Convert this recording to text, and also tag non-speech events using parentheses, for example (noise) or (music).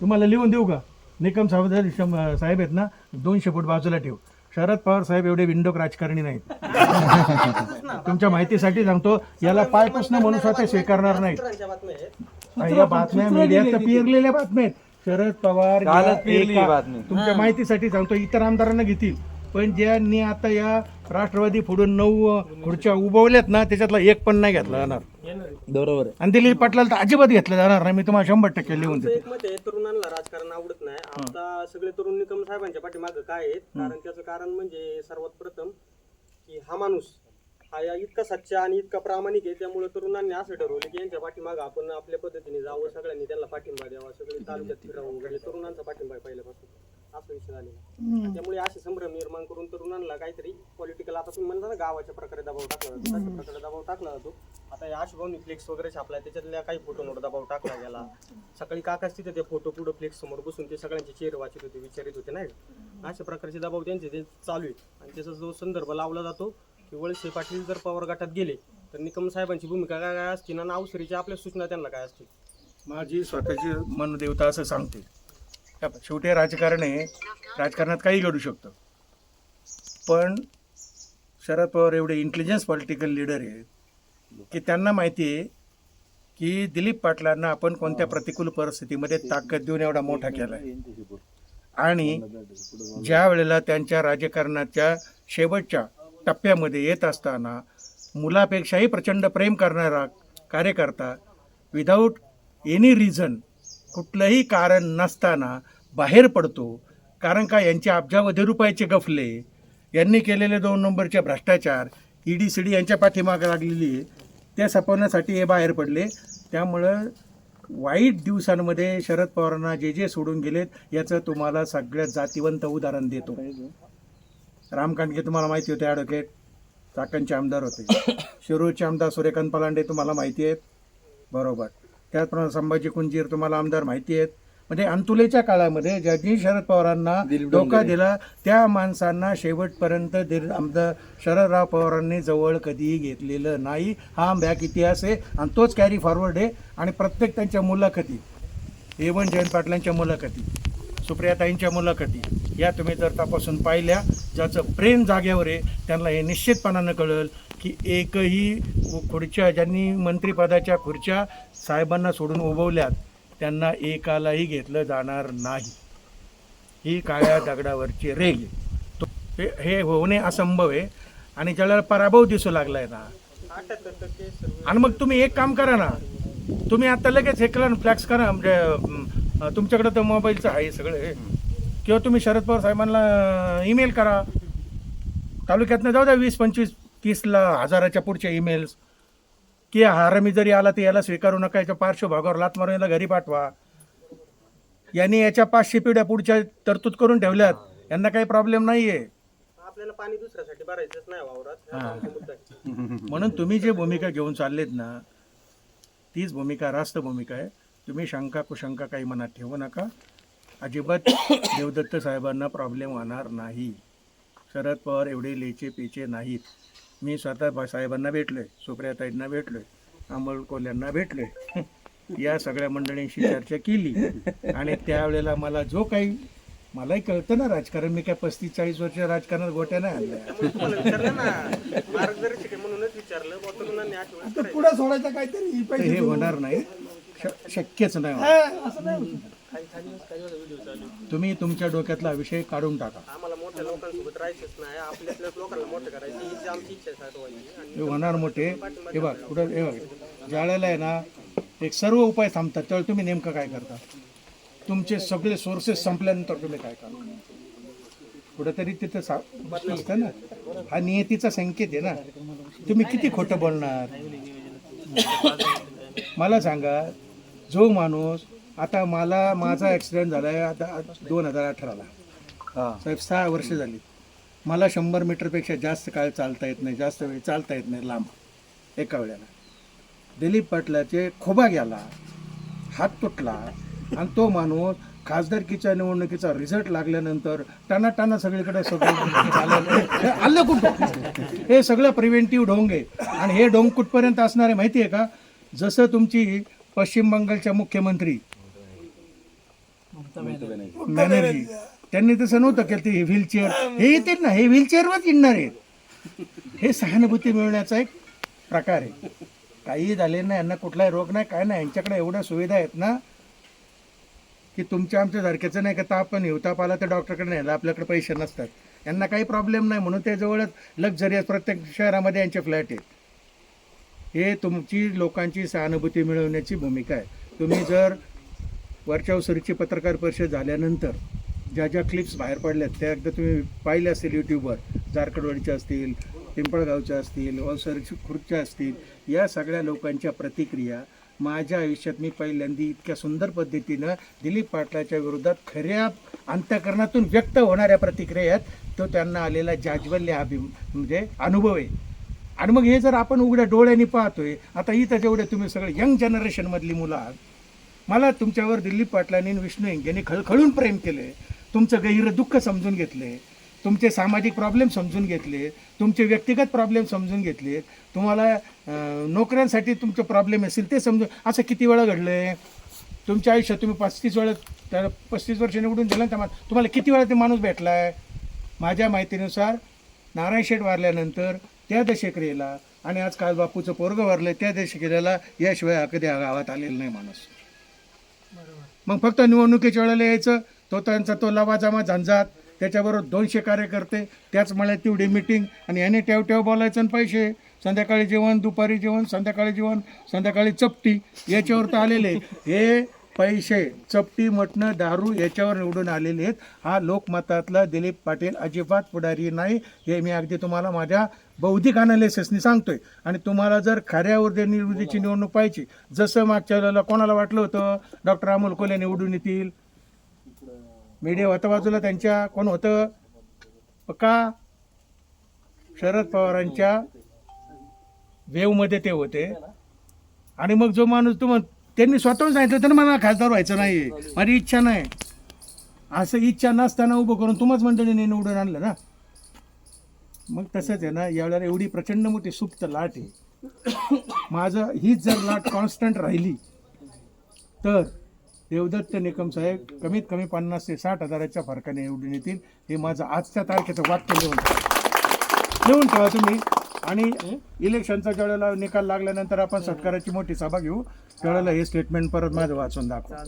तुम्हाला लिहून देऊ का? निकम साहेब साहेब आहेत ना दोनशे फूट बाजूला ठेव. शरद पवार साहेब एवढे विंडोक राजकारणी नाहीत. (laughs) तुमच्या माहितीसाठी सांगतो याला पाय पुसणं म्हणून स्वतः स्वीकारणार नाहीत. आणि या बातम्या मीडियात पिरलेल्या बातम्या आहेत. शरद पवार या कालच पेरली ही एका- बातमी. तुमच्या माहितीसाठी सांगतो इतर आमदारांना घेतील. पण ज्यांनी आता या राष्ट्रवादी फोडून नऊ खुर्च्या उभवल्यात ना त्याच्यातला एक पण नाही घेतला जाणार. बरोबर आहे. आणि दिलीप पाटलाला तर अजिबात घेतलं जाणार नाही. मी तुम्हाला शंभर टक्के लिहून देतो. एक मत आहे तरुणांना राजकारण आवडत नाही. आता सगळे तरुण निकम साहेबांच्या पाठीमागं काय आहेत? कारण त्याचं कारण म्हणजे सर्वात प्रथम की हा माणूस हा या इतका सच्चा आणि इतका प्रामाणिक आहे. त्यामुळे तरुणांनी असं ठरवलं की यांच्या पाठीमागं आपण आपल्या पद्धतीने जावं सगळ्यांनी त्यांना पाठिंबा द्यावा. सगळे तालुक्यात फिरावं वगैरे तरुणांचा पाठिंबा आहे पहिल्यापासून. असा विषय झालेला. त्यामुळे असे संभ्रम निर्माण करून तरुणांना काहीतरी पॉलिटिकल आता तुम्ही म्हणता ना गावाच्या प्रकारे दबाव टाकला जातो. तशा प्रकारे दबाव टाकला जातो. आता या आशुभावनी फ्लेक्स वगैरे छापलाय त्याच्यातल्या काही फोटोंवर दबाव टाकला गेला. सकाळी काकाच तिथे ते फोटो पुढे फ्लेक्स समोर बसून ते सगळ्यांचे चेहरे वाचित होते विचारित होते नाही का? अशा प्रकारचे दबाव त्यांचे ते चालू आहे आणि त्याचा जो संदर्भ लावला जातो की वळसे पाटील जर पवार गटात गेले तर निकम साहेबांची भूमिका काय काय असते? ना अवसरीच्या आपल्या सूचना त्यांना काय असतील? माझी स्वतःची मनदेवता असं सांगते. शेवटी राजकारण आहे राजकारणात काही घडू शकतं. पण शरद पवार एवढे इंटेलिजन्स पॉलिटिकल लीडर आहेत की त्यांना माहिती आहे की दिलीप पाटलांना आपण कोणत्या प्रतिकूल परिस्थितीमध्ये ताकद देऊन एवढा मोठा केला आहे आणि ज्या वेळेला त्यांच्या राजकारणाच्या शेवटच्या टप्प्यामध्ये येत असताना मुलापेक्षाही प्रचंड प्रेम करणारा कार्यकर्ता विदाऊट एनी रिझन कुठलंही कारण नसताना बाहेर पडतो. कारण का यांचे अब्जावधी रुपयाचे गफले यांनी केलेले दोन नंबरचे भ्रष्टाचार ईडी सी डी यांच्या पाठीमागे लागलेली आहे. त्या सपवण्यासाठी हे बाहेर पडले. त्यामुळं वाईट दिवसांमध्ये शरद पवारांना जे जे सोडून गेलेत याचं तुम्हाला सगळ्यात जातीवंत उदाहरण देतो. राम कांडके तुम्हाला माहिती होते ॲडव्होकेट चाकणचे आमदार होते. (coughs) शिरूरचे आमदार सूर्यकांत पलांडे तुम्हाला माहिती आहेत. बरोबर. त्याचप्रमाणे संभाजी कुंजीर तुम्हाला आमदार माहिती आहेत. म्हणजे अंतुलेच्या काळामध्ये ज्यांनी शरद पवारांना धोका दिला त्या माणसांना शेवटपर्यंत दिल- आमदार शरदराव पवारांनी जवळ कधीही घेतलेलं नाही. हा बॅक इतिहास आहे आणि तोच कॅरी फॉरवर्ड आहे. आणि प्रत्येक त्यांच्या मुलाखती एवन जयंत पाटलांच्या मुलाखती सुप्रियाताईंच्या मुलाखती या तुम्ही जर तपासून पाहिल्या ज्याचं प्रेम जाग्यावर आहे त्यांना हे निश्चितपणानं कळेल की एकही खुर्च्या ज्यांनी मंत्रिपदाच्या खुर्च्या साहेबांना सोडून उभवल्यात त्यांना एकालाही घेतलं जाणार नाही. ही काळ्या दगडावरची रेग आहे. तो हे- हे होणे असंभव आहे. आणि ज्याला पराभव दिसू लागलाय ना आणि मग तुम्ही एक काम करा ना तुम्ही आता लगेच हे करा फ्लॅक्स करा. म्हणजे तुमच्याकडे तर मोबाईलचं आहे सगळे. किंवा तुम्ही शरद पवार साहेबांना ईमेल करा. तालुक्यातनं जाऊ द्या वीस पंचवीस तीसला हजाराच्या पुढचे ईमेल्स की हारमी जरी आला तर याला स्वीकारू नका याच्या पार्श्वभागावर लात मारून याला घरी पाठवा. यांनी याच्या पाचशे पिढ्या पुढच्या तरतूद करून ठेवल्यात. यांना काही प्रॉब्लेम नाही आहे आपल्याला पाणी दुसऱ्यासाठी भरायचंच नाही वावरात. आमचा मुद्दा आहे. म्हणून तुम्ही जे भूमिका घेऊन चाललेत ना तीच भूमिका रास्त भूमिका आहे. तुम्ही शंका कुशंका काही मनात ठेवू नका. अजिबात देवदत्त साहेबांना प्रॉब्लेम होणार नाही. शरद पवार एवढे लेचे पेचे नाहीत. मी स्वतः साहेबांना भेटलोय सुप्रियाताईंना भेटलोय अमोल कोल्यांना भेटलोय. (laughs) या सगळ्या मंडळींशी चर्चा केली आणि त्यावेळेला मला जो काही मलाही कळतं ना राजकारण. मी काय पस्तीस चाळीस वर्ष राजकारणात गोट्या नाही आणल्या. आहे. पुढे सोडायचं काहीतरी तर हे होणार नाही. शक्यच नाही तुम्ही तुमच्या डोक्यातला विषय काढून टाका. आम्हाला मोठ्या लोकांसोबत राहायचंच नाही. आपल्यातल्याच लोकांना मोठं करायचं आमची इच्छा आहे साठवायची आणि होणार मोठे. हे बघ कुठं हे बघ. ज्यावेळेला आहे ना एक सर्व उपाय थांबतात त्यावेळी तुम्ही नेमकं काय करता? तुमचे सगळे सोर्सेस संपल्यानंतर तुम्ही काय करता? कुठंतरी तिथं सा असतं ना. हा नियतीचा संकेत आहे ना. तुम्ही किती खोटं बोलणार? मला सांगा जो माणूस आता मला माझा ॲक्सिडेंट झाला आहे आता दोन हजार अठराला. हा. साहेब सहा वर्ष झाली. मला शंभर मीटरपेक्षा जास्त काळ चालता येत नाही जास्त वेळ चालता येत नाही लांब. एका वेळेला. दिलीप पाटलाचे खोबा गेला हात तुटला आणि तो माणूस खासदारकीच्या निवडणुकीचा रिझल्ट लागल्यानंतर टाना टाना सगळीकडे सगळं हे आलं कुठं? हे सगळं प्रिव्हेंटिव्ह ढोंग. आहे आणि हे ढोंग कुठपर्यंत असणार आहे माहिती आहे का? जसं तुमची पश्चिम बंगालच्या मुख्यमंत्री बॅनर्जी त्यांनी तसं नव्हतं केलं ते व्हीलचेअर हे येतील ना हे व्हीलचेअरवरच येणार आहेत. हे सहानुभूती मिळवण्याचा एक प्रकार आहे. काही झाले नाही यांना कुठलाही रोग नाही काय नाही यांच्याकडे एवढ्या सुविधा आहेत ना की तुमच्या आमच्या सारख्याचं नाही का ताप पण येऊ ताप आला तर डॉक्टरकडे न्यायला आपल्याकडे पैसे नसतात. यांना काही प्रॉब्लेम नाही म्हणून ते जवळच लक्झरियस प्रत्येक शहरामध्ये यांचे फ्लॅट आहेत. हे तुमची लोकांची सहानुभूती मिळवण्याची भूमिका आहे. तुम्ही जर वरच्यावसरीची पत्रकार परिषद झाल्यानंतर ज्या ज्या क्लिप्स बाहेर पडल्यात त्या एकदा तुम्ही पाहिले असतील यूट्यूबवर जारकडवाडीच्या असतील पिंपळगावच्या असतील अवसरची खुर्च्या असतील या सगळ्या लोकांच्या प्रतिक्रिया माझ्या आयुष्यात मी पहिल्यांदा इतक्या सुंदर पद्धतीनं दिलीप पाटलाच्या विरोधात खऱ्या अंत्यकरणातून व्यक्त होणाऱ्या प्रतिक्रिया आहेत तो त्यांना आलेला जाज्वल्य अभि म्हणजे अनुभव आहे. आणि मग हे जर आपण उघड्या डोळ्यांनी पाहतोय आता इथं जेवढे तुम्ही सगळे यंग जनरेशनमधली मुलं आहात मला तुमच्यावर दिलीप पाटलांनी विष्णू विष्णू यांनी खळखळून प्रेम केले. तुमचं गहिरं दुःख समजून घेतले. तुमचे सामाजिक प्रॉब्लेम समजून घेतले. तुमचे व्यक्तिगत प्रॉब्लेम समजून घेतले. तुम्हाला नोकऱ्यांसाठी तुमचे प्रॉब्लेम असतील ते समजून असं किती वेळा घडलं आहे तुमच्या आयुष्यात तुम्ही पस्तीस वेळा त्याला पस्तीस वर्ष निवडून दिलं ना त्या तुम्हाला किती वेळा ते माणूस भेटला आहे माझ्या माहितीनुसार नारायण शेठ वारल्यानंतर त्या दशक्रियेला आणि आज काल बापूचं पोरगं वारलं त्या दशक्रियेला याशिवाय हा कधी गावात आलेला नाही माणूस. मग फक्त निवडणुकीच्या वेळेला यायचं. तो त्यांचा तो लवाजामा झंझाट त्याच्याबरोबर दोनशे कार्यकर्ते. त्याच मळ्यात तेवढी मिटिंग आणि याने टेव टेव बोलायचं आणि पैसे. संध्याकाळी जेवण दुपारी जेवण संध्याकाळी जेवण संध्याकाळी चपटी. याच्यावर तर आलेले. हे पैसे चपटी मटणं दारू याच्यावर निवडून आलेले आहेत. हा लोकमतातला दिलीप पाटील अजिबात पुढारी नाही. हे मी अगदी तुम्हाला माझ्या बौद्धिक अनालिसिसनी सांगतोय. आणि तुम्हाला जर खऱ्यावर ऊर्जा निवडीची निवडणूक पाहिजे जसं मागच्या वेळेला कोणाला वाटलं होतं? डॉक्टर अमोल कोले निवडून येतील. मीडिया होतं बाजूला त्यांच्या कोण होतं? का? शरद पवारांच्या वेवमध्ये ते होते. आणि मग जो माणूस तुम त्यांनी स्वतःहून सांगितलं तर मला खासदार व्हायचं नाही माझी इच्छा नाही. असं इच्छा नसताना उभं करून तुम्हाच मंडळीने निवडून आणलं ना. मग तसंच आहे ना यावेळेला एवढी प्रचंड मोठी सुप्त लाट आहे. माझं हीच जर लाट कॉन्स्टंट राहिली तर देवदत्त निकम साहेब कमीत कमी पन्नास ते साठ हजाराच्या फरकाने निवडून येतील हे माझं आजच्या तारखेचं वाक्य लिहून लिहून ठेवा तुम्ही. आणि इलेक्शनचा ज्यावेळेला निकाल लागल्यानंतर आपण सत्काराची मोठी सभा घेऊ त्यावेळेला हे स्टेटमेंट परत माझं वाचून दाखवा.